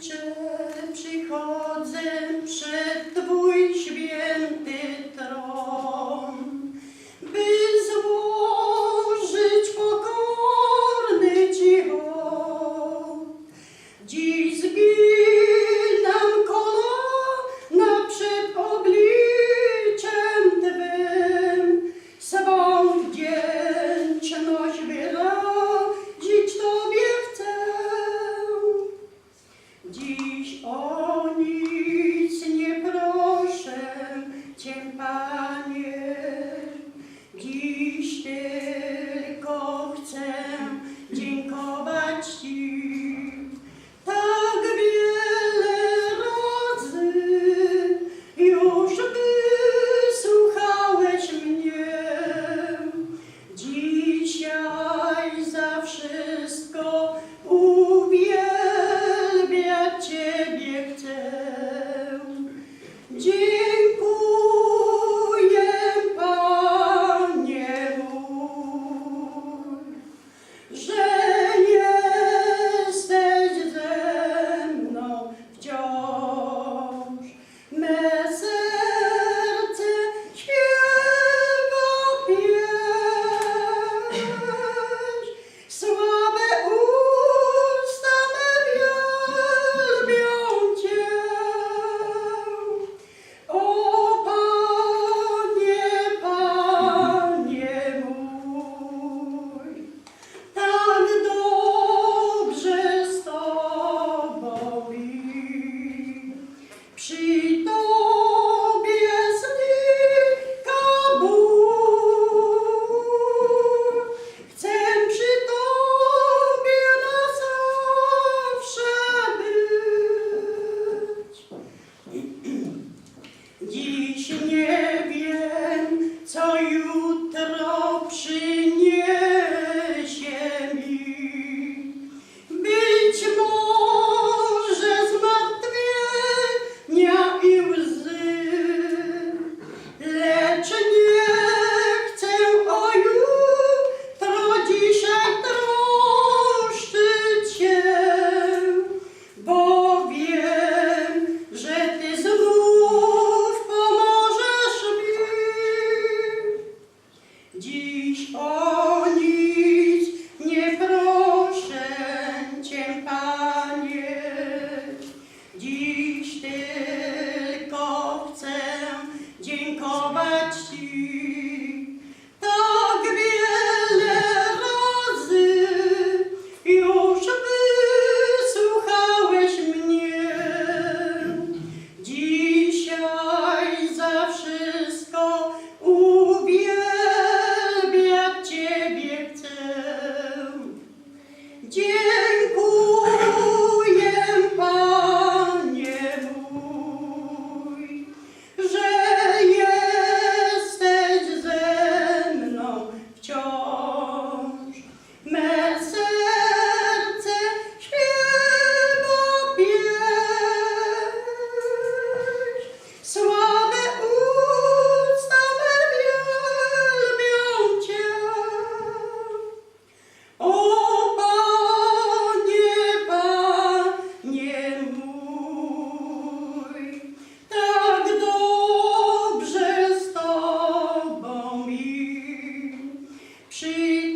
Chem przychodzi. Cię, Panie, dziś tylko chcę dziękować. She